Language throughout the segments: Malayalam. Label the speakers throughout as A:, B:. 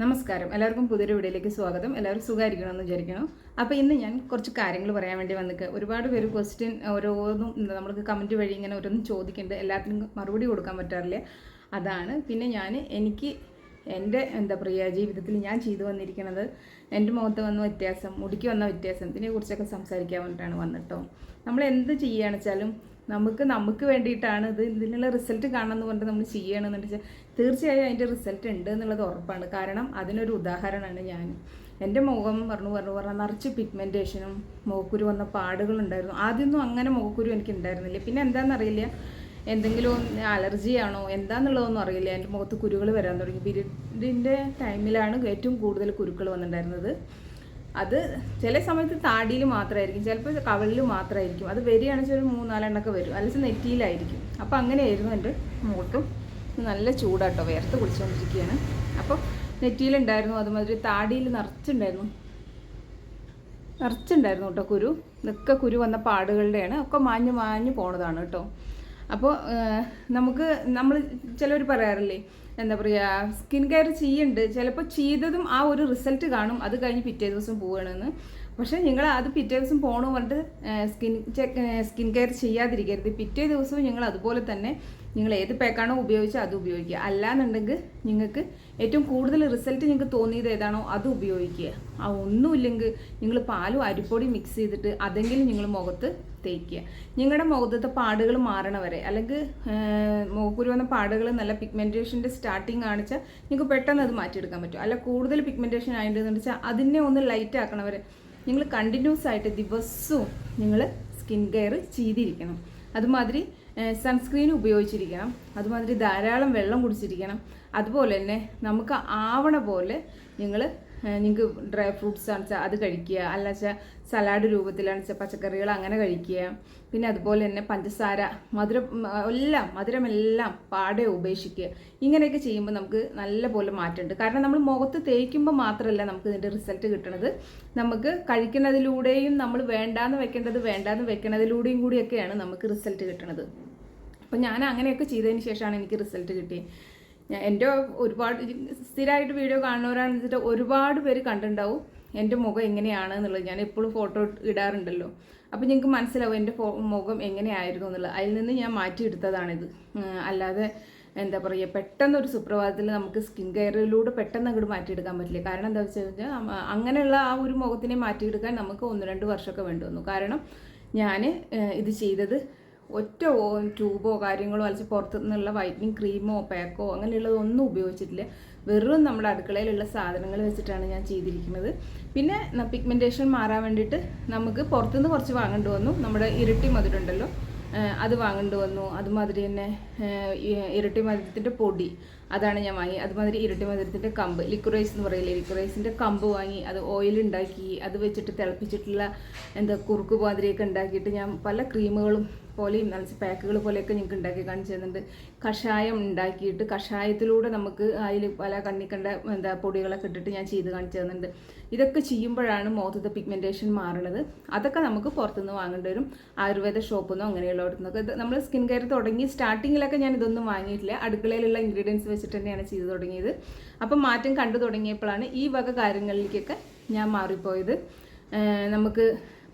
A: നമസ്കാരം. എല്ലാവർക്കും പുതിയൊരു വീഡിയോയിലേക്ക് സ്വാഗതം. എല്ലാവരും സുഖമായിരിക്കണമെന്ന് വിചാരിക്കണം അപ്പോൾ ഇന്ന് ഞാൻ കുറച്ച് കാര്യങ്ങൾ പറയാൻ വേണ്ടി വന്നിട്ട് ഒരുപാട് പേര് ക്വസ്റ്റ്യൻ ഓരോന്നും നമ്മൾക്ക് കമന്റ് വഴി ഇങ്ങനെ ഓരോന്നും ചോദിക്കുന്നുണ്ട് എല്ലാത്തിനും മറുപടി കൊടുക്കാൻ പറ്റാറില്ല. അതാണ്. പിന്നെ ഞാൻ എനിക്ക് എന്റെ എന്താ പറയുക ജീവിതത്തിൽ ഞാൻ ചെയ്തു വന്നിരിക്കുന്നത് എന്റെ മുഖത്ത് വന്ന വ്യത്യാസം മുടിക്ക് വന്ന വ്യത്യാസം ഇതിനെക്കുറിച്ചൊക്കെ സംസാരിക്കാൻ വേണ്ടിയിട്ടാണ് വന്നിട്ടോ നമ്മൾ എന്ത് ചെയ്യുകയാണെന്ന് വെച്ചാലും നമുക്ക് നമുക്ക് വേണ്ടിയിട്ടാണ് ഇത് ഇതിനുള്ള റിസൾട്ട് കാണണമെന്ന് പറഞ്ഞിട്ട് നമ്മൾ ചെയ്യണമെന്ന് വെച്ചാൽ തീർച്ചയായും അതിന്റെ റിസൾട്ട് ഉണ്ട് എന്നുള്ളത് ഉറപ്പാണ്. കാരണം അതിനൊരു ഉദാഹരണമാണ് ഞാൻ. എന്റെ മുഖം പറഞ്ഞു പറഞ്ഞു പറഞ്ഞാൽ നിറച്ച് പിഗ്മെന്റേഷനും മുഖക്കുരു വന്ന പാടുകളുണ്ടായിരുന്നു ആദ്യമൊന്നും അങ്ങനെ മുഖക്കുരു എനിക്ക് ഉണ്ടായിരുന്നില്ല. പിന്നെ എന്താണെന്നറിയില്ല എന്തെങ്കിലും അലർജി ആണോ എന്താണെന്നുള്ളതൊന്നും അറിയില്ല. എന്റെ മുഖത്ത് കുരുകൾ വരാൻ തുടങ്ങി. പീരീഡിന്റെ ടൈമിലാണ് ഏറ്റവും കൂടുതൽ കുരുക്കൾ വന്നിട്ടുണ്ടായിരുന്നത്. അത് ചില സമയത്ത് താടിയിൽ മാത്രമായിരിക്കും ചിലപ്പോൾ കവളിൽ മാത്രമായിരിക്കും അത് വരികയാണെന്ന് വെച്ചാൽ ഒരു മൂന്നാലെണ്ണൊക്കെ വരും. അല്ലെങ്കിൽ നെറ്റിയിലായിരിക്കും. അപ്പോൾ അങ്ങനെയായിരുന്നു എന്റെ മുഖത്തും. നല്ല ചൂടാട്ടോ വേർത്ത് കുടിച്ചുകൊണ്ടിരിക്കുകയാണ് അപ്പോൾ നെറ്റിയിലുണ്ടായിരുന്നു അതുമാതിരി താടിയിൽ നിറച്ചുണ്ടായിരുന്നു. നിറച്ചുണ്ടായിരുന്നു കേട്ടോ കുരു. ഇതൊക്കെ കുരു വന്ന പാടുകളുടെയാണ്. ഒക്കെ മാഞ്ഞു മാഞ്ഞു പോണതാണ് കേട്ടോ. അപ്പോൾ നമുക്ക് നമ്മൾ ചിലർ പറയാറില്ലേ എന്താ പറയുക സ്കിൻ കെയർ ചെയ്യുന്നുണ്ട് ചിലപ്പോൾ ചെയ്തതും ആ ഒരു റിസൾട്ട് കാണും. അത് കഴിഞ്ഞ് പിറ്റേ ദിവസം പോവുകയാണെന്ന് പക്ഷേ നിങ്ങൾ അത് പിറ്റേ ദിവസം പോകണമെന്ന് പറഞ്ഞിട്ട് സ്കിൻ സ്കിൻ കെയർ ചെയ്യാതിരിക്കരുത്. പിറ്റേ ദിവസവും നിങ്ങൾ അതുപോലെ തന്നെ നിങ്ങൾ ഏത് പാക്കാണോ ഉപയോഗിച്ചാൽ അത് ഉപയോഗിക്കുക. അല്ലാന്നുണ്ടെങ്കിൽ നിങ്ങൾക്ക് ഏറ്റവും കൂടുതൽ റിസൾട്ട് നിങ്ങൾക്ക് തോന്നിയത് ഏതാണോ അത് ഉപയോഗിക്കുക. ആ ഒന്നുമില്ലെങ്കിൽ നിങ്ങൾ പാലും അരിപ്പൊടി മിക്സ് ചെയ്തിട്ട് അതെങ്കിലും നിങ്ങൾ മുഖത്ത് തേക്കുക. നിങ്ങളുടെ മുഖത്തെ പാടുകൾ മാറണ വരെ അല്ലെങ്കിൽ മുഖക്കുരു വന്ന പാടുകൾ നല്ല പിഗ്മെന്റേഷന്റെ സ്റ്റാർട്ടിങ് കാണിച്ചാൽ നിങ്ങൾക്ക് പെട്ടെന്ന് അത് മാറ്റിയെടുക്കാൻ പറ്റും. അല്ല കൂടുതൽ പിഗ്മെന്റേഷൻ ആയിട്ടുണ്ടെന്ന് വെച്ചാൽ അതിനെ ഒന്ന് ലൈറ്റ് ആക്കണവരെ. നിങ്ങൾ കണ്ടിന്യൂസ് ആയിട്ട് ദിവസവും നിങ്ങൾ സ്കിൻ കെയർ ചെയ്തിരിക്കണം. അതുമാതിരി സൺസ്ക്രീൻ ഉപയോഗിച്ചിരിക്കണം. അതുമാതിരി ധാരാളം വെള്ളം കുടിച്ചിരിക്കണം. അതുപോലെ തന്നെ നമുക്ക് ആവണ പോലെ നിങ്ങൾ നിങ്ങൾക്ക് ഡ്രൈ ഫ്രൂട്ട്സ് ആണെച്ചാൽ അത് കഴിക്കുക. അല്ല വെച്ചാൽ സലാഡ് രൂപത്തിലാണ് വെച്ചാൽ പച്ചക്കറികൾ അങ്ങനെ കഴിക്കുക. പിന്നെ അതുപോലെ തന്നെ പഞ്ചസാര മധുരം എല്ലാം മധുരമെല്ലാം പാടെ ഉപേക്ഷിക്കുക. ഇങ്ങനെയൊക്കെ ചെയ്യുമ്പോൾ നമുക്ക് നല്ല പോലെ മാറ്റമുണ്ട്. കാരണം നമ്മൾ മുഖത്ത് തേക്കുമ്പോൾ മാത്രമല്ല നമുക്ക് ഇതിന്റെ റിസൾട്ട് കിട്ടണത്. നമുക്ക് കഴിക്കുന്നതിലൂടെയും നമ്മൾ വേണ്ടാന്ന് വെക്കേണ്ടത് വേണ്ടാന്ന് വെക്കുന്നതിലൂടെയും കൂടിയൊക്കെയാണ് നമുക്ക് റിസൾട്ട് കിട്ടണത്. അപ്പോൾ ഞാൻ അങ്ങനെയൊക്കെ ചെയ്തതിന് ശേഷമാണ് എനിക്ക് റിസൾട്ട് കിട്ടിയത് എന്റെ ഒരുപാട് സ്ഥിരമായിട്ട് വീഡിയോ കാണുന്നവരാണെന്ന് വെച്ചിട്ട് ഒരുപാട് പേര് കണ്ടിട്ടുണ്ടാവും എന്റെ മുഖം എങ്ങനെയാണ് എന്നുള്ളത്. ഞാൻ എപ്പോഴും ഫോട്ടോ ഇടാറുണ്ടല്ലോ. അപ്പോൾ നിങ്ങൾക്ക് മനസ്സിലാവും എന്റെ മുഖം എങ്ങനെയായിരുന്നു എന്നുള്ളത്. അതിൽ നിന്ന് ഞാൻ മാറ്റിയെടുത്തതാണിത്. അല്ലാതെ എന്താ പറയുക പെട്ടെന്ന് ഒരു സുപ്രഭാതത്തിൽ നമുക്ക് സ്കിൻ കെയറിലൂടെ പെട്ടെന്ന് അങ്ങോട്ട് മാറ്റിയെടുക്കാൻ പറ്റില്ല. കാരണം എന്താ വെച്ചാൽ കഴിഞ്ഞാൽ അങ്ങനെയുള്ള ആ ഒരു മുഖത്തിനെ മാറ്റിയെടുക്കാൻ നമുക്ക് ഒന്ന് രണ്ട് വർഷമൊക്കെ വേണ്ടി വന്നു. കാരണം ഞാൻ ഇത് ചെയ്തത് ഒറ്റ ട്യൂബോ കാര്യങ്ങളോ അല്ലെങ്കിൽ പുറത്തു നിന്നുള്ള വൈറ്റനിങ് ക്രീമോ പാക്കോ അങ്ങനെയുള്ളതൊന്നും ഉപയോഗിച്ചിട്ടില്ല. വെറും നമ്മുടെ അടുക്കളയിലുള്ള സാധനങ്ങൾ വെച്ചിട്ടാണ് ഞാൻ ചെയ്തിരിക്കുന്നത്. പിന്നെ പിഗ്മെന്റേഷൻ മാറാൻ വേണ്ടിയിട്ട് നമുക്ക് പുറത്തുനിന്ന് കുറച്ച് വാങ്ങേണ്ടി വന്നു. നമ്മുടെ ഇരട്ടി മധുരമുണ്ടല്ലോ. അത് വാങ്ങേണ്ടി വന്നു. അതുമാതിരി തന്നെ ഇരട്ടി മധുരത്തിന്റെ പൊടി. അതാണ് ഞാൻ വാങ്ങി. അതുമാതിരി ഇരട്ടി മധുരത്തിന്റെ കമ്പ് ലിക്വറൈസ് എന്ന് പറയില്ലേ? ലിക്വറൈസിന്റെ കമ്പ് വാങ്ങി അത് ഓയിൽ ഉണ്ടാക്കി അത് വെച്ചിട്ട് തിളപ്പിച്ചിട്ടുള്ള എന്താ കുറുക്ക് മാതിരിയൊക്കെ ഉണ്ടാക്കിയിട്ട് ഞാൻ പല ക്രീമുകളും പോലെയും നല്ല പാക്കുകൾ പോലെയൊക്കെ ഞങ്ങൾക്ക് ഉണ്ടാക്കി കാണിച്ചു തരുന്നുണ്ട് കഷായം ഉണ്ടാക്കിയിട്ട് കഷായത്തിലൂടെ നമുക്ക് അതിൽ പല കണ്ണിക്കണ്ട എന്താ പൊടികളൊക്കെ ഇട്ടിട്ട് ഞാൻ ചെയ്ത് കാണിച്ചു തന്നിട്ടുണ്ട്. ഇതൊക്കെ ചെയ്യുമ്പോഴാണ് മുഖത്തെ പിഗ്മെന്റേഷൻ മാറുന്നത് അതൊക്കെ നമുക്ക് പുറത്തുനിന്ന് വാങ്ങേണ്ടി വരും. ആയുർവേദ ഷോപ്പിൽ നിന്നോ അങ്ങനെയുള്ളവിടുന്നൊക്കെ നമ്മൾ സ്കിൻ കെയർ തുടങ്ങി സ്റ്റാർട്ടിങ്ങിലൊക്കെ ഞാൻ ഇതൊന്നും വാങ്ങിയിട്ടില്ല. അടുക്കളയിലുള്ള ഇൻഗ്രീഡിയൻസ് വെച്ചിട്ട് തന്നെയാണ് ചെയ്തു തുടങ്ങിയത്. അപ്പം മാറ്റം കണ്ടു തുടങ്ങിയപ്പോഴാണ് ഈ വക കാര്യങ്ങളിലേക്കൊക്കെ ഞാൻ മാറിപ്പോയത്. നമുക്ക്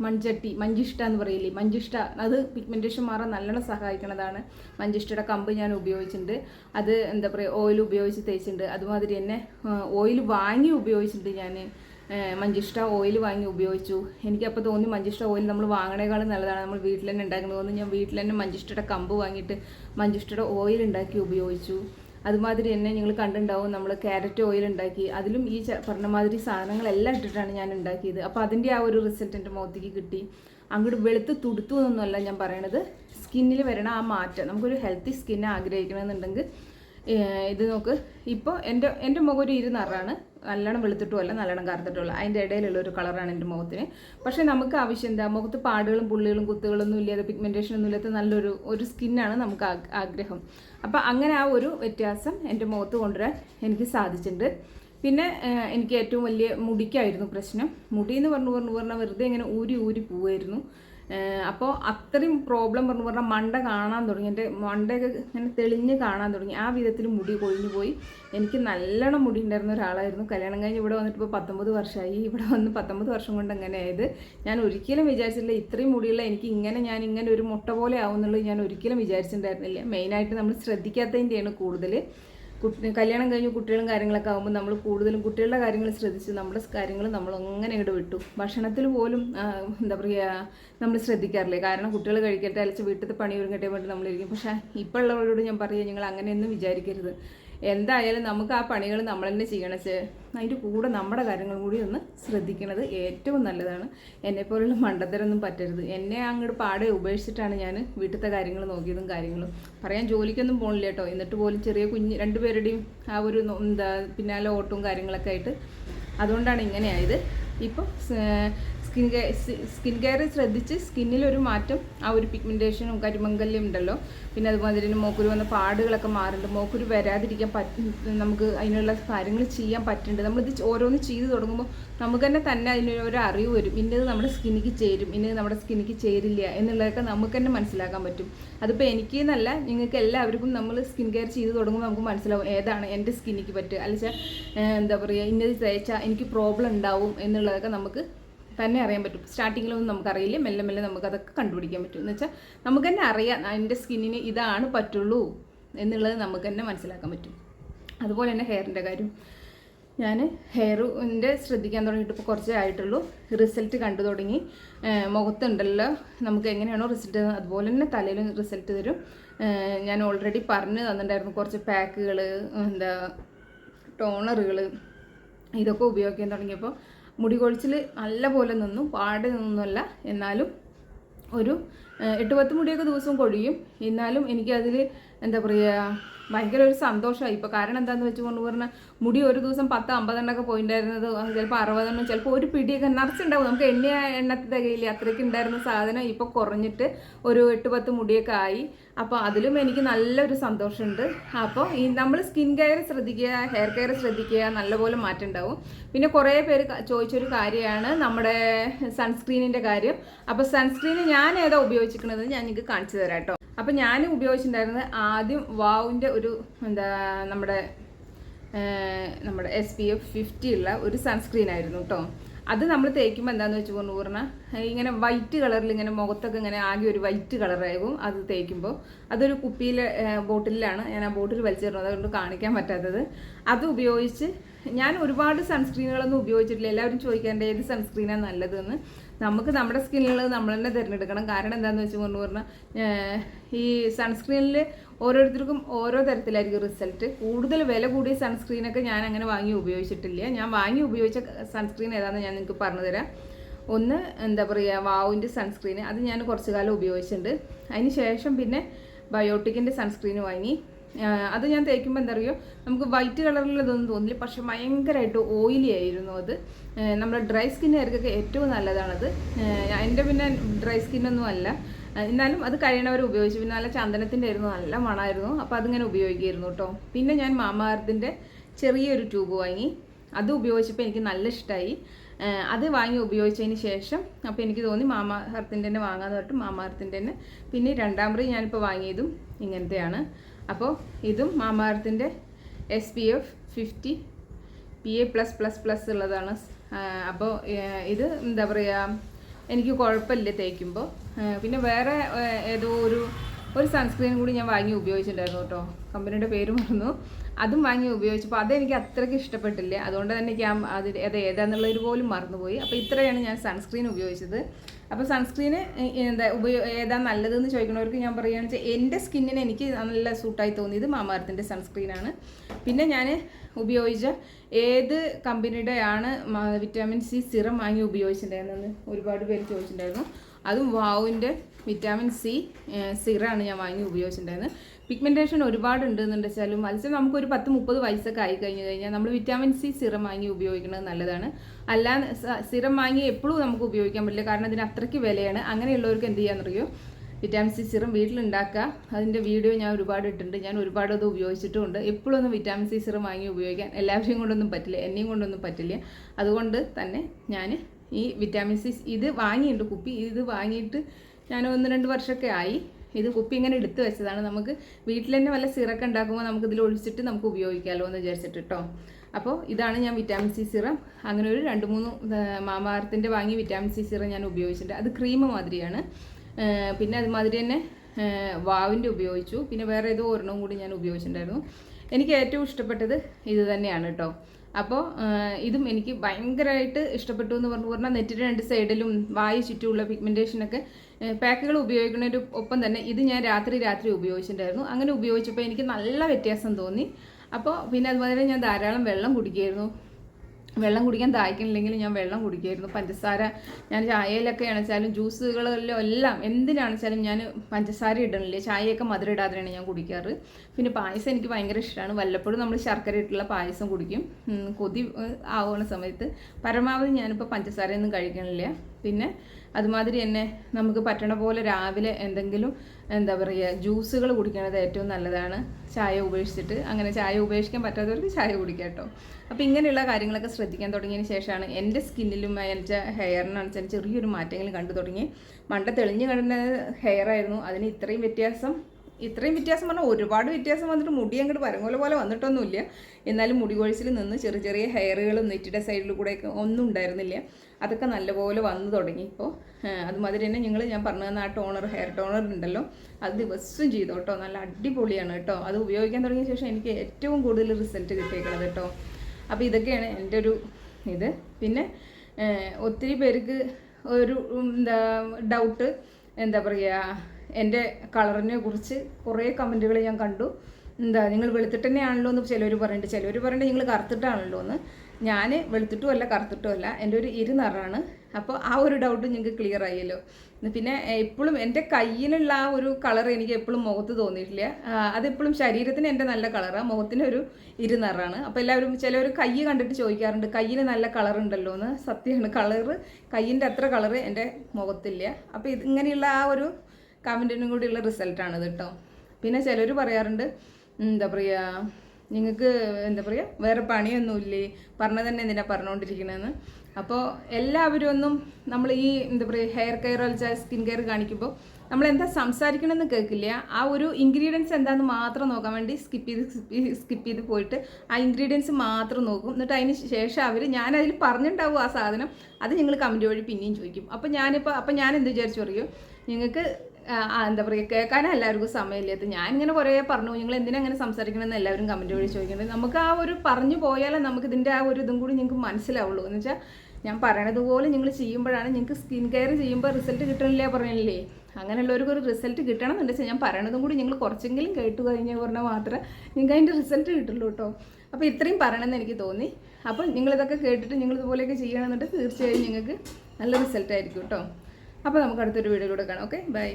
A: മൺചട്ടി മഞ്ചിഷ്ട എന്ന് പറയില്ലേ? മഞ്ചിഷ്ട അത് പിഗ്മെന്റേഷൻ മാറാൻ നല്ലോണം സഹായിക്കുന്നതാണ് മഞ്ചിഷ്ടയുടെ കമ്പ് ഞാൻ ഉപയോഗിച്ചിട്ടുണ്ട്. അത് എന്താ പറയുക ഓയിൽ ഉപയോഗിച്ച് തേച്ചിട്ടുണ്ട്. അതുമാതിരി തന്നെ ഓയിൽ വാങ്ങി ഉപയോഗിച്ചിട്ടുണ്ട് ഞാൻ മഞ്ചിഷ്ട ഓയിൽ വാങ്ങി ഉപയോഗിച്ചു. എനിക്കപ്പോൾ തോന്നി മഞ്ചിഷ്ട ഓയിൽ നമ്മൾ വാങ്ങണേക്കാളും നല്ലതാണ്. നമ്മൾ വീട്ടിൽ തന്നെ ഉണ്ടാക്കുന്നത് തോന്നി ഞാൻ വീട്ടിൽ തന്നെ മഞ്ചിഷ്ടയുടെ കമ്പ് വാങ്ങിയിട്ട് മഞ്ചിഷ്ടയുടെ ഓയിൽ ഉണ്ടാക്കി ഉപയോഗിച്ചു. അതുമാതിരി തന്നെ നിങ്ങൾ കണ്ടിട്ടുണ്ടാവും നമ്മൾ ക്യാരറ്റ് ഓയിൽ ഉണ്ടാക്കി. അതിലും ഈ പറഞ്ഞ മാതിരി സാധനങ്ങളെല്ലാം ഇട്ടിട്ടാണ് ഞാൻ ഉണ്ടാക്കിയത്. അപ്പോൾ അതിന്റെ ആ ഒരു റിസൾട്ട് എന്റെ മുഖത്തേക്ക് കിട്ടി. അങ്ങോട്ട് വെളുത്ത് തുടുത്തു എന്നൊന്നുമല്ല ഞാൻ പറയണത്. സ്കിന്നിൽ വരണ ആ മാറ്റം. നമുക്കൊരു ഹെൽത്തി സ്കിൻ ആഗ്രഹിക്കണമെന്നുണ്ടെങ്കിൽ ഇത് നോക്ക്. ഇപ്പോൾ എന്റെ എന്റെ മുഖം ഒരു ഇരുനിറാണ് നല്ലോണം വെളുത്തിട്ടുമല്ല നല്ലോണം കറുത്തിട്ടുമല്ല അതിന്റെ ഇടയിലുള്ള ഒരു കളറാണ് എന്റെ മുഖത്തിന്. പക്ഷേ നമുക്ക് ആവശ്യം എന്താ? മുഖത്ത് പാടുകളും പുള്ളികളും കുത്തുകളൊന്നും ഇല്ലാതെ പിഗ്മെന്റേഷൻ ഒന്നും ഇല്ലാത്ത നല്ലൊരു ഒരു സ്കിന്നാണ് നമുക്ക് ആഗ്രഹം. അപ്പോൾ അങ്ങനെ ആ ഒരു വ്യത്യാസം എന്റെ മുഖത്ത് കൊണ്ടുവരാൻ എനിക്ക് സാധിച്ചിട്ടുണ്ട്. പിന്നെ എനിക്ക് ഏറ്റവും വലിയ മുടിക്കായിരുന്നു പ്രശ്നം. മുടി എന്ന് പറഞ്ഞു പറഞ്ഞു പറഞ്ഞാൽ വെറുതെ ഇങ്ങനെ ഊരി ഊരി പോവായിരുന്നു. അപ്പോൾ അത്രയും പ്രോബ്ലം പറഞ്ഞു പറഞ്ഞാൽ മണ്ട കാണാൻ തുടങ്ങി. എന്റെ മണ്ടയൊക്കെ ഇങ്ങനെ തെളിഞ്ഞ് കാണാൻ തുടങ്ങി. ആ വിധത്തിൽ മുടി കൊഴിഞ്ഞു പോയി. എനിക്ക് നല്ലോണം മുടി ഉണ്ടായിരുന്ന ഒരാളായിരുന്നു. കല്യാണം കഴിഞ്ഞ് ഇവിടെ വന്നിട്ട് ഇപ്പോൾ പത്തൊമ്പത് വർഷമായി ഇവിടെ വന്ന് പത്തൊമ്പത് വർഷം കൊണ്ട് അങ്ങനെ ആയത്. ഞാൻ ഒരിക്കലും വിചാരിച്ചിട്ടില്ല ഇത്രയും മുടിയുള്ള എനിക്ക് ഇങ്ങനെ ഞാൻ ഇങ്ങനെ ഒരു മുട്ട പോലെ ആവുന്നുള്ളത് ഞാൻ ഒരിക്കലും വിചാരിച്ചിട്ടുണ്ടായിരുന്നില്ല. മെയിനായിട്ട് നമ്മൾ ശ്രദ്ധിക്കാത്തതിന്റെയാണ് കൂടുതൽ കുട്ടി കല്യാണം കഴിഞ്ഞ് കുട്ടികളും കാര്യങ്ങളൊക്കെ ആകുമ്പോൾ നമ്മൾ കൂടുതലും കുട്ടികളുടെ കാര്യങ്ങൾ ശ്രദ്ധിച്ച് നമ്മുടെ കാര്യങ്ങൾ നമ്മൾ അങ്ങനെ ഇങ്ങോട്ട് വിട്ടു. ഭക്ഷണത്തിൽ പോലും എന്താ പറയുക നമ്മൾ ശ്രദ്ധിക്കാറില്ലേ? കാരണം കുട്ടികൾ കഴിക്കട്ടെ അലച്ച് വീട്ടിലത്തെ പണി ഒരുങ്ങട്ടെ വേണ്ടി നമ്മളിരിക്കും പക്ഷേ ഇപ്പോൾ ഉള്ളവരോട് ഞാൻ പറയുക നിങ്ങൾ അങ്ങനെയൊന്നും വിചാരിക്കരുത്. എന്തായാലും നമുക്ക് ആ പണികൾ നമ്മൾ തന്നെ ചെയ്യണം ചെ അതിന്റെ കൂടെ നമ്മുടെ കാര്യങ്ങൾ കൂടി ഒന്ന് ശ്രദ്ധിക്കണത് ഏറ്റവും നല്ലതാണ്. എന്നെപ്പോലുള്ള മണ്ടത്തരൊന്നും പറ്റരുത്. എന്നെ അങ്ങോട്ട് പാടെ ഉപേക്ഷിച്ചിട്ടാണ് ഞാൻ വീട്ടിലത്തെ കാര്യങ്ങൾ നോക്കിയതും കാര്യങ്ങളും. പറയാൻ ജോലിക്കൊന്നും പോകണില്ല കേട്ടോ. എന്നിട്ട് പോലും ചെറിയ കുഞ്ഞ് രണ്ടുപേരുടെയും ആ ഒരു എന്താ പിന്നാലെ ഓട്ടവും കാര്യങ്ങളൊക്കെ ആയിട്ട് അതുകൊണ്ടാണ് ഇങ്ങനെയായത്. ഇപ്പോൾ സ്കിൻ കെയർ സ്കിൻ കെയർ ശ്രദ്ധിച്ച് സ്കിന്നിലൊരു മാറ്റം ആ ഒരു പിഗ്മെന്റേഷനും കരിമങ്കല്യം ഉണ്ടല്ലോ. പിന്നെ അതുപോലെ തന്നെ മോക്കുരു വന്ന പാടുകളൊക്കെ മാറുന്നുണ്ട്. മോക്കുരു വരാതിരിക്കാൻ പറ്റ നമുക്ക് അതിനുള്ള കാര്യങ്ങൾ ചെയ്യാൻ പറ്റുന്നുണ്ട്. നമ്മളിത് ഓരോന്ന് ചെയ്ത് തുടങ്ങുമ്പോൾ നമുക്ക് തന്നെ തന്നെ അതിനൊരു അറിവ് വരും. ഇന്നത് നമ്മുടെ സ്കിന്നിക്ക് ചേരും. ഇന്നത് നമ്മുടെ സ്കിന്നിക്ക് ചേരില്ല എന്നുള്ളതൊക്കെ നമുക്ക് തന്നെ മനസ്സിലാക്കാൻ പറ്റും. അതിപ്പോൾ എനിക്ക് എന്നല്ല നിങ്ങൾക്ക് എല്ലാവർക്കും നമ്മൾ സ്കിൻ കെയർ ചെയ്ത് തുടങ്ങുമ്പോൾ നമുക്ക് മനസ്സിലാവും ഏതാണ് എന്റെ സ്കിന്നിക്ക് പറ്റുക. അല്ലെങ്കിൽ എന്താ പറയുക ഇന്നത് തേച്ചാൽ എനിക്ക് പ്രോബ്ലം ഉണ്ടാവും എന്നുള്ളതൊക്കെ നമുക്ക് തന്നെ അറിയാൻ പറ്റും. സ്റ്റാർട്ടിങ്ങിലൊന്നും നമുക്കറിയില്ല. മെല്ലെ മെല്ലെ നമുക്കതൊക്കെ കണ്ടുപിടിക്കാൻ പറ്റും. എന്ന് വെച്ചാൽ നമുക്ക് തന്നെ അറിയാം എന്റെ സ്കിന്നിന് ഇതാണ് പറ്റുള്ളൂ എന്നുള്ളത് നമുക്ക് തന്നെ മനസ്സിലാക്കാൻ പറ്റും. അതുപോലെ തന്നെ ഹെയറിന്റെ കാര്യം. ഞാൻ ഹെയറിന്റെ ശ്രദ്ധിക്കാൻ തുടങ്ങിയിട്ട് ഇപ്പോൾ കുറച്ചേ ആയിട്ടുള്ളൂ. റിസൾട്ട് കണ്ടു തുടങ്ങി. മുഖത്തുണ്ടല്ലോ. നമുക്ക് എങ്ങനെയാണോ റിസൾട്ട് അതുപോലെ തന്നെ തലയിലും റിസൾട്ട് തരും. ഞാൻ ഓൾറെഡി പറഞ്ഞു തന്നിട്ടുണ്ടായിരുന്നു. കുറച്ച് പാക്കുകൾ എന്താ ടോണറുകൾ ഇതൊക്കെ ഉപയോഗിക്കാൻ തുടങ്ങിയപ്പോൾ മുടി കൊഴിച്ചിൽ നല്ല പോലെ നിന്നു പാടെ നിന്നല്ല എന്നാലും ഒരു എട്ട് പത്ത് മുടിയൊക്കെ ദിവസം കൊഴിയും. എന്നാലും എനിക്കതിൽ എന്താ പറയുക ഭയങ്കര ഒരു സന്തോഷമായി. ഇപ്പോൾ കാരണം എന്താണെന്ന് വെച്ച് കൊണ്ട് പറഞ്ഞാൽ മുടി ഒരു ദിവസം പത്ത് അമ്പതെണ്ണൊക്കെ പോയിട്ടുണ്ടായിരുന്നത് ചിലപ്പോൾ അറുപതെണ്ണം ചിലപ്പോൾ ഒരു പിടിയൊക്കെ നിറച്ചുണ്ടാവും. നമുക്ക് എണ്ണ എണ്ണത്തിൽ തികയില്ല അത്രയ്ക്ക് ഉണ്ടായിരുന്ന സാധനം ഇപ്പോൾ കുറഞ്ഞിട്ട് ഒരു എട്ട് പത്ത് മുടിയൊക്കെ ആയി. അപ്പോൾ അതിലും എനിക്ക് നല്ലൊരു സന്തോഷമുണ്ട്. അപ്പോൾ ഈ നമ്മൾ സ്കിൻ കെയർ ശ്രദ്ധിക്കുക ഹെയർ കെയർ ശ്രദ്ധിക്കുക നല്ലപോലെ മാറ്റം ഉണ്ടാവും പിന്നെ കുറേ പേര് ചോദിച്ചൊരു കാര്യമാണ് നമ്മുടെ സൺസ്ക്രീനിന്റെ കാര്യം. അപ്പോൾ സൺസ്ക്രീൻ ഞാൻ ഏതാ ഉപയോഗിച്ചിരിക്കുന്നത് ഞാൻ നിങ്ങൾക്ക് കാണിച്ചു തരാം കേട്ടോ. അപ്പോൾ ഞാൻ ഉപയോഗിച്ചിട്ടുണ്ടായിരുന്നത് ആദ്യം വാവിന്റെ ഒരു എന്താ നമ്മുടെ നമ്മുടെ എസ് പി എഫ് ഫിഫ്റ്റി ഉള്ള ഒരു സൺസ്ക്രീൻ ആയിരുന്നു കേട്ടോ. അത് നമ്മൾ തേക്കുമ്പോൾ എന്താണെന്ന് വെച്ച് പറഞ്ഞു പറഞ്ഞാൽ ഇങ്ങനെ വൈറ്റ് കളറിൽ ഇങ്ങനെ മുഖത്തൊക്കെ ഇങ്ങനെ ആകെ ഒരു വൈറ്റ് കളറാകും അത് തേക്കുമ്പോൾ അതൊരു കുപ്പിയിൽ ബോട്ടിലാണ് ഞാൻ ആ ബോട്ടിൽ വലിച്ചിരുന്നത് അതുകൊണ്ട് കാണിക്കാൻ പറ്റാത്തത്. അത് ഉപയോഗിച്ച് ഞാൻ ഒരുപാട് സൺസ്ക്രീനുകളൊന്നും ഉപയോഗിച്ചിട്ടില്ല. എല്ലാവരും ചോദിക്കാറുണ്ട് ഏത് സൺസ്ക്രീനാണ് നല്ലതെന്ന്. നമുക്ക് നമ്മുടെ സ്കിന്നിലുള്ളത് നമ്മൾ തന്നെ തിരഞ്ഞെടുക്കണം. കാരണം എന്താണെന്ന് വെച്ച് കൊണ്ട് പറഞ്ഞാൽ ഈ സൺസ്ക്രീനിൽ ഓരോരുത്തർക്കും ഓരോ തരത്തിലായിരിക്കും റിസൾട്ട് കൂടുതൽ വില കൂടിയ സൺസ്ക്രീനൊക്കെ ഞാൻ അങ്ങനെ വാങ്ങി ഉപയോഗിച്ചിട്ടില്ല. ഞാൻ വാങ്ങി ഉപയോഗിച്ച സൺസ്ക്രീൻ ഏതാണെന്ന് ഞാൻ നിങ്ങൾക്ക് പറഞ്ഞുതരാം ഒന്ന് എന്താ പറയുക വാവിന്റെ സൺസ്ക്രീൻ അത് ഞാൻ കുറച്ച് കാലം ഉപയോഗിച്ചിട്ടുണ്ട്. അതിന് ശേഷം പിന്നെ ബയോട്ടിക്കിന്റെ സൺസ്ക്രീൻ വാങ്ങി. അത് ഞാൻ തേക്കുമ്പോൾ എന്താ പറയുക നമുക്ക് വൈറ്റ് കളറിലുള്ളതൊന്നും തോന്നില്ല. പക്ഷെ ഭയങ്കരമായിട്ട് ഓയിലി ആയിരുന്നു അത്. നമ്മുടെ ഡ്രൈ സ്കിന്നുകാർക്കൊക്കെ ഏറ്റവും നല്ലതാണത്. എന്റെ പിന്നെ ഡ്രൈ സ്കിന്നൊന്നും അല്ല. എന്നാലും അത് കഴിയണവർ ഉപയോഗിച്ചു. പിന്നെ നല്ല ചന്ദനത്തിന്റെ ആയിരുന്നു നല്ല മണമായിരുന്നു അപ്പോൾ അതിങ്ങനെ ഉപയോഗിക്കുമായിരുന്നു കേട്ടോ പിന്നെ ഞാൻ മാമാർത്തിന്റെ ചെറിയൊരു ട്യൂബ് വാങ്ങി. അത് ഉപയോഗിച്ചപ്പോൾ എനിക്ക് നല്ല ഇഷ്ടമായി അത് വാങ്ങി ഉപയോഗിച്ചതിന് ശേഷം അപ്പോൾ എനിക്ക് തോന്നി മാമാ ഹർത്തിന്റെ തന്നെ വാങ്ങാന്ന് പറഞ്ഞിട്ട് മാമാ ഹർത്തിന്റെ തന്നെ പിന്നെ രണ്ടാം രണ്ടാമത് ഞാനിപ്പോൾ വാങ്ങിയതും ഇങ്ങനത്തെയാണ്. അപ്പോൾ ഇതും മാമാർത്തിന്റെ S P F fifty P A plus plus plus ഉള്ളതാണ്. അപ്പോൾ ഇത് എന്താ പറയുക എനിക്ക് കുഴപ്പമില്ല തേക്കുമ്പോൾ പിന്നെ വേറെ ഏതോ ഒരു ഒരു സൺസ്ക്രീൻ കൂടി ഞാൻ വാങ്ങി ഉപയോഗിച്ചിട്ടുണ്ടായിരുന്നു കേട്ടോ. കമ്പനിയുടെ പേര് മറന്നു. അതും വാങ്ങി ഉപയോഗിച്ചപ്പോൾ അതെനിക്ക് അത്രയ്ക്ക് ഇഷ്ടപ്പെട്ടില്ല. അതുകൊണ്ട് തന്നെ എനിക്ക് അത് അത് ഏതാന്നുള്ളൊരു പോലും മറന്നുപോയി. അപ്പോൾ ഇത്രയാണ് ഞാൻ സൺസ്ക്രീൻ ഉപയോഗിച്ചത്. അപ്പോൾ സൺസ്ക്രീന് എന്താ ഉപയോ ഏതാ നല്ലതെന്ന് ചോദിക്കുന്നവർക്ക് ഞാൻ പറയുകയാണെന്ന് വെച്ചാൽ എന്റെ സ്കിന്നിന് എനിക്ക് നല്ല സൂട്ടായി തോന്നിയത് മാമാർത്തിന്റെ സൺസ്ക്രീനാണ് പിന്നെ ഞാൻ ഉപയോഗിച്ച ഏത് കമ്പനിയുടെ ആണ് വിറ്റാമിൻ സി സിറം വാങ്ങി ഉപയോഗിച്ചിട്ടുണ്ടായിരുന്നെന്ന് ഒരുപാട് പേര് ചോദിച്ചിട്ടുണ്ടായിരുന്നു. അതും വാവിന്റെ വിറ്റാമിൻ സി സിറാണ് ഞാൻ വാങ്ങി ഉപയോഗിച്ചിട്ടുണ്ടായിരുന്നത്. പിഗ്മെന്റേഷൻ ഒരുപാട് ഉണ്ടെന്നുണ്ട് വെച്ചാലും മത്സ്യം നമുക്കൊരു പത്ത് മുപ്പത് വയസ്സൊക്കെ ആയി കഴിഞ്ഞു കഴിഞ്ഞാൽ നമ്മൾ വിറ്റാമിൻ സി സിറം വാങ്ങി ഉപയോഗിക്കുന്നത് നല്ലതാണ്. അല്ല സിറം വാങ്ങി എപ്പോഴും നമുക്ക് ഉപയോഗിക്കാൻ പറ്റില്ല. കാരണം അതിന് അത്രയ്ക്ക് വിലയാണ്. അങ്ങനെയുള്ളവർക്ക് എന്ത് ചെയ്യാന്നറിയോ? വിറ്റാമിൻ സി സിറം വീട്ടിലുണ്ടാക്കുക. അതിന്റെ വീഡിയോ ഞാൻ ഒരുപാട് ഇട്ടിട്ടുണ്ട്. ഞാൻ ഒരുപാട് അത് ഉപയോഗിച്ചിട്ടുമുണ്ട്. എപ്പോഴൊന്നും വിറ്റാമിൻ സി സിറം വാങ്ങി ഉപയോഗിക്കാൻ എല്ലാവരെയും കൊണ്ടൊന്നും പറ്റില്ല. എന്നെയും കൊണ്ടൊന്നും പറ്റില്ല. അതുകൊണ്ട് തന്നെ ഞാൻ ഈ വിറ്റാമിൻ സി ഇത് വാങ്ങിയിട്ടുണ്ട് കുപ്പി. ഇത് വാങ്ങിയിട്ട് ഞാൻ ഒന്ന് രണ്ട് വർഷമൊക്കെ ആയി. ഇത് കുപ്പി ഇങ്ങനെ എടുത്തു വെച്ചതാണ്. നമുക്ക് വീട്ടിൽ തന്നെ വല്ല സിറൊക്കെ ഉണ്ടാക്കുമ്പോൾ നമുക്ക് ഇതിൽ ഒഴിച്ചിട്ട് നമുക്ക് ഉപയോഗിക്കാമല്ലോ എന്ന് വിചാരിച്ചിട്ട് കേട്ടോ അപ്പോൾ ഇതാണ് ഞാൻ വിറ്റാമിൻ സി സിറം. അങ്ങനെ ഒരു രണ്ട് മൂന്ന് മാമാർത്തിന്റെ വാങ്ങി വിറ്റാമിൻ സി സിറം ഞാൻ ഉപയോഗിച്ചിട്ടുണ്ട്. അത് ക്രീം മാതിരിയാണ്. പിന്നെ അതുമാതിരി തന്നെ വാവിന്റെ ഉപയോഗിച്ചു. പിന്നെ വേറെ ഏതോ ഒരെണ്ണവും കൂടി ഞാൻ ഉപയോഗിച്ചിട്ടുണ്ടായിരുന്നു. എനിക്ക് ഏറ്റവും ഇഷ്ടപ്പെട്ടത് ഇത് തന്നെയാണ് കേട്ടോ അപ്പോൾ ഇതും എനിക്ക് ഭയങ്കരമായിട്ട് ഇഷ്ടപ്പെട്ടു എന്ന് പറഞ്ഞു പറഞ്ഞാൽ നെറ്റിന്റെ രണ്ട് സൈഡിലും വായു ചുറ്റുമുള്ള പിഗ്മെന്റേഷനൊക്കെ പാക്കുകൾ ഉപയോഗിക്കുന്നതിന്റെ ഒപ്പം തന്നെ ഇത് ഞാൻ രാത്രി രാത്രി ഉപയോഗിച്ചിട്ടുണ്ടായിരുന്നു. അങ്ങനെ ഉപയോഗിച്ചപ്പോൾ എനിക്ക് നല്ല വ്യത്യാസം തോന്നി. അപ്പോൾ പിന്നെ അതുപോലെ ഞാൻ ധാരാളം വെള്ളം കുടിക്കുമായിരുന്നു വെള്ളം കുടിക്കാൻ ദാഹിക്കുന്നില്ലെങ്കിൽ ഞാൻ വെള്ളം കുടിക്കുമായിരുന്നു. പഞ്ചസാര ഞാൻ ചായയിലൊക്കെ അണച്ചാലും ജ്യൂസുകളിലും എല്ലാം എന്തിനാണെച്ചാലും ഞാൻ പഞ്ചസാര ഇടണില്ല? ചായയൊക്കെ മധുരം ഇടാതെയാണ് ഞാൻ കുടിക്കാറ്. പിന്നെ പായസം എനിക്ക് ഭയങ്കര ഇഷ്ടമാണ്. വല്ലപ്പോഴും നമ്മൾ ശർക്കര ഇട്ടുള്ള പായസം കുടിക്കും. കൊതി ആവുന്ന സമയത്ത്. പരമാവധി ഞാനിപ്പോൾ പഞ്ചസാരയൊന്നും കഴിക്കണില്ല. പിന്നെ അതുമാതിരി തന്നെ നമുക്ക് പറ്റണ പോലെ രാവിലെ എന്തെങ്കിലും എന്താ പറയുക ജ്യൂസുകൾ കുടിക്കുന്നത് ഏറ്റവും നല്ലതാണ്. ചായ ഉപേക്ഷിച്ചിട്ട്. അങ്ങനെ ചായ ഉപേക്ഷിക്കാൻ പറ്റാത്തവർക്ക് ചായ കുടിക്കാം കേട്ടോ. അപ്പോൾ ഇങ്ങനെയുള്ള കാര്യങ്ങളൊക്കെ ശ്രദ്ധിക്കാൻ തുടങ്ങിയതിന് ശേഷമാണ് എന്റെ സ്കിന്നിലും എന്റെ ഹെയറിനനുസരിച്ച് ചെറിയൊരു മാറ്റങ്ങൾ കണ്ടു തുടങ്ങി. മണ്ട തെളിഞ്ഞു കണ്ട ഹെയറായിരുന്നു അതിന് ഇത്രയും വ്യത്യാസം ഇത്രയും വ്യത്യാസം പറഞ്ഞാൽ ഒരുപാട് വ്യത്യാസം വന്നിട്ട് മുടി അങ്ങോട്ട് പരങ്ങോല പോലെ വന്നിട്ടൊന്നുമില്ല. എന്നാലും മുടി കൊഴിച്ചിൽ നിന്ന് ചെറിയ ചെറിയ ഹെയറുകൾ നെറ്റിയുടെ സൈഡിൽ കൂടെയൊക്കെ ഒന്നും ഉണ്ടായിരുന്നില്ല. അതൊക്കെ നല്ലപോലെ വന്നു തുടങ്ങി. ഇപ്പോൾ അതുമാതിരി തന്നെ നിങ്ങൾ ഞാൻ പറഞ്ഞു തന്ന ആ ടോണർ ഹെയർ ടോണർ ഉണ്ടല്ലോ അത് ദിവസവും ചെയ്തു കേട്ടോ. നല്ല അടിപൊളിയാണ് കേട്ടോ. അത് ഉപയോഗിക്കാൻ തുടങ്ങിയ ശേഷം എനിക്ക് ഏറ്റവും കൂടുതൽ റിസൾട്ട് കിട്ടിയേക്കുന്നത് കേട്ടോ. അപ്പോൾ ഇതൊക്കെയാണ് എന്റെ ഒരു ഇത്. പിന്നെ ഒത്തിരി പേർക്ക് ഒരു എന്താ ഡൗട്ട് എന്താ പറയുക എന്റെ കളറിനെ കുറിച്ച് കുറേ കമന്റുകൾ ഞാൻ കണ്ടു. എന്താ നിങ്ങൾ വെളുത്തിട്ട് തന്നെയാണല്ലോ എന്ന് ചിലർ പറയുന്നുണ്ട് ചിലർ പറയുന്നുണ്ട് നിങ്ങൾ കറുത്തിട്ടാണല്ലോ എന്ന്. ഞാൻ വെളുത്തിട്ടും അല്ല കറുത്തിട്ടും അല്ല എന്റെ ഒരു ഇരു നിറാണ് അപ്പോൾ ആ ഒരു ഡൗട്ട് നിങ്ങൾക്ക് ക്ലിയർ ആയല്ലോ. പിന്നെ എപ്പോഴും എന്റെ കയ്യിലുള്ള ആ ഒരു കളർ എനിക്ക് എപ്പോഴും മുഖത്ത് തോന്നിയിട്ടില്ല. അതെപ്പോഴും ശരീരത്തിന് എന്റെ നല്ല കളറാണ് മുഖത്തിന് ഒരു ഇരു നിറാണ് അപ്പോൾ എല്ലാവരും ചിലവർ കൈ കണ്ടിട്ട് ചോദിക്കാറുണ്ട് കയ്യിന് നല്ല കളർ ഉണ്ടല്ലോ എന്ന്? സത്യമാണ്. കളറ് കയ്യിന്റെ അത്ര കളറ് എന്റെ മുഖത്തില്ല. അപ്പോൾ ഇത് ഇങ്ങനെയുള്ള ആ ഒരു കമന്റിനും കൂടിയുള്ള റിസൾട്ടാണ് കേട്ടോ പിന്നെ ചിലർ പറയാറുണ്ട് എന്താ പറയുക നിങ്ങൾക്ക് എന്താ പറയുക വേറെ പണിയൊന്നുമില്ലേ? പറഞ്ഞ തന്നെ എന്തിനാ പറഞ്ഞുകൊണ്ടിരിക്കണമെന്ന് അപ്പോൾ എല്ലാവരും ഒന്നും നമ്മൾ ഈ എന്താ പറയുക ഹെയർ കെയർ വെച്ചാൽ സ്കിൻ കെയർ കാണിക്കുമ്പോൾ നമ്മൾ എന്താ സംസാരിക്കണമെന്ന് കേൾക്കില്ല. ആ ഒരു ഇൻഗ്രീഡിയൻസ് എന്താണെന്ന് മാത്രം നോക്കാൻ വേണ്ടി സ്കിപ്പ് ചെയ്ത് സ്കിപ്പ് ചെയ്ത് പോയിട്ട് ആ ഇൻഗ്രീഡിയൻസ് മാത്രം നോക്കും. എന്നിട്ട് അതിന് ശേഷം അവർ ഞാൻ പറഞ്ഞിട്ടുണ്ടാവും ആ സാധനം. അത് നിങ്ങൾ കമന്റ് വഴി പിന്നെയും ചോദിക്കും. അപ്പോൾ ഞാനിപ്പോൾ അപ്പോൾ ഞാൻ എന്ത് വിചാരിച്ചു പറയും നിങ്ങൾക്ക് എന്താ പറയുക കേൾക്കാനും എല്ലാവർക്കും സമയമില്ലാത്ത ഞാൻ ഇങ്ങനെ കുറേ പറഞ്ഞു. നിങ്ങൾ എന്തിനാ അങ്ങനെ സംസാരിക്കണമെന്ന് എല്ലാവരും കമന്റ് വഴി ചോദിക്കുന്നത് നമുക്ക് ആ ഒരു പറഞ്ഞു പോയാലേ നമുക്ക് ഇതിന്റെ ആ ഒരു ഇതും കൂടി നിങ്ങൾക്ക് മനസ്സിലാവുള്ളൂ. എന്ന് വെച്ചാൽ ഞാൻ പറയണത് പോലെ നിങ്ങൾ ചെയ്യുമ്പോഴാണ് നിങ്ങൾക്ക് സ്കിൻ കെയർ ചെയ്യുമ്പോൾ റിസൾട്ട് കിട്ടണില്ലേ പറഞ്ഞില്ലേ? അങ്ങനെയുള്ളവർക്ക് ഒരു റിസൾട്ട് കിട്ടണം എന്ന് വെച്ചാൽ ഞാൻ പറയണതും കൂടി നിങ്ങൾ കുറച്ചെങ്കിലും കേട്ടു കഴിഞ്ഞാൽ പറഞ്ഞാൽ മാത്രമേ നിങ്ങൾക്ക് അതിന്റെ റിസൾട്ട് കിട്ടുള്ളൂ കേട്ടോ. അപ്പോൾ ഇത്രയും പറയണമെന്ന് എനിക്ക് തോന്നി. അപ്പോൾ നിങ്ങളിതൊക്കെ കേട്ടിട്ട് നിങ്ങൾ ഇതുപോലെയൊക്കെ ചെയ്യണമെന്നുണ്ടെങ്കിൽ തീർച്ചയായും നിങ്ങൾക്ക് നല്ല റിസൾട്ടായിരിക്കും കേട്ടോ. അപ്പോൾ നമുക്ക് അടുത്തൊരു വീഡിയോയിലൂടെ കാണാം. Okay bye